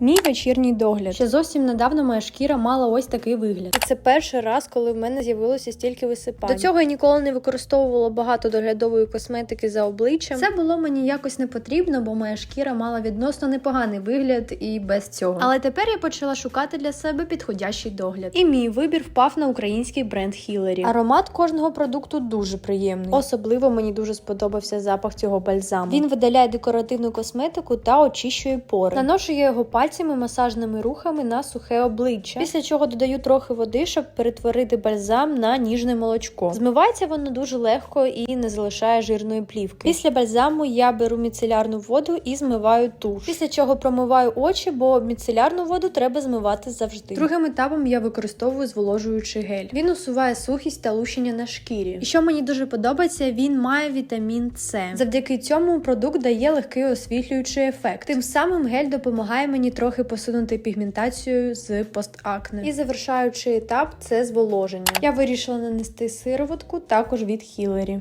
Мій вечірній догляд. Ще зовсім недавно моя шкіра мала ось такий вигляд. І це перший раз, коли в мене з'явилося стільки висипань. До цього я ніколи не використовувала багато доглядової косметики за обличчям. Це було мені якось не потрібно, бо моя шкіра мала відносно непоганий вигляд і без цього. Але тепер я почала шукати для себе підходящий догляд. І мій вибір впав на український бренд Хілері. Аромат кожного продукту дуже приємний. Особливо мені дуже сподобався запах цього бальзаму. Він видаляє декоративну косметику та очищує пори. Наношу я його пальцями масажними рухами на сухе обличчя. Після чого додаю трохи води, щоб перетворити бальзам на ніжне молочко. Змивається воно дуже легко і не залишає жирної плівки. Після бальзаму я беру міцелярну воду і змиваю туш. Після чого промиваю очі, бо міцелярну воду треба змивати завжди. Другим етапом я використовую зволожуючий гель. Він усуває сухість та лущення на шкірі. І що мені дуже подобається, він має вітамін С. Завдяки цьому продукт дає легкий освітлюючий ефект. Тим самим гель допомагає мені трохи посунути пігментацію з постакне. І завершаючий етап це зволоження. Я вирішила нанести сироватку також від Хілері.